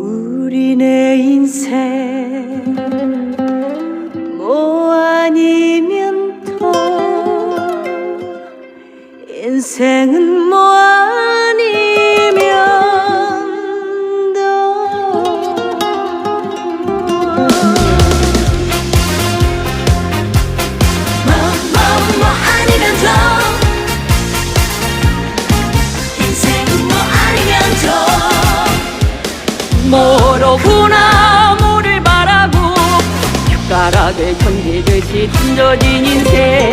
우리네 인생 뭐 아니면 더 인생은 뭐 아니면 더 모로구나 물을 바라고 숟가락을 던지듯이 던져진 인생.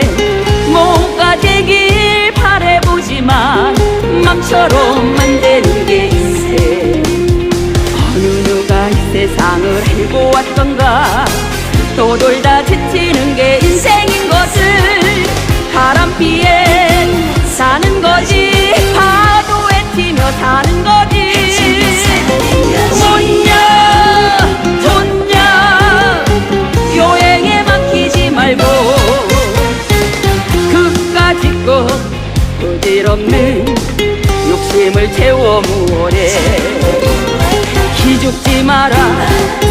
뭐가 되길 바래보지만 맘처럼 만드는 게 인생. 어느 누가 이 세상을 알고 왔던가. 또 돌다 지치는 게 인생인 것을 바람피엔 사는 거지. 파도에 튀며 사는 거 부질없는 욕심을 채워 무어래. 기죽지 마라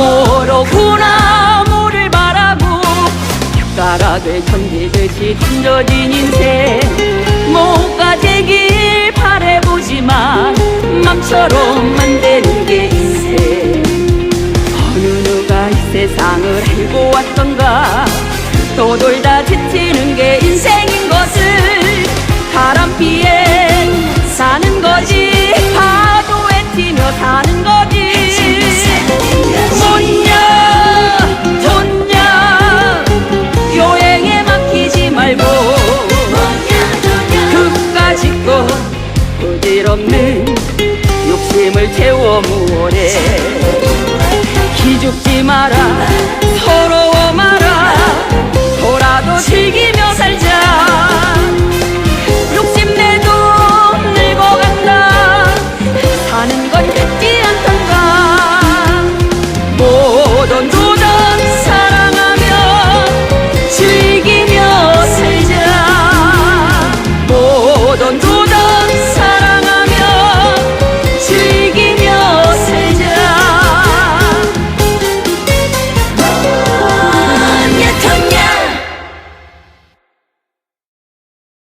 모로구나 물을 바라고 숟가락을 던지듯이 던져진 인생. 뭐가 되길 바래보지만 맘처럼 만드는 게 인생. 어느 누가 이 세상을 알고 왔던가? 또 돌다 지치는 부질없는 욕심을 채워 무어래 기죽지 마라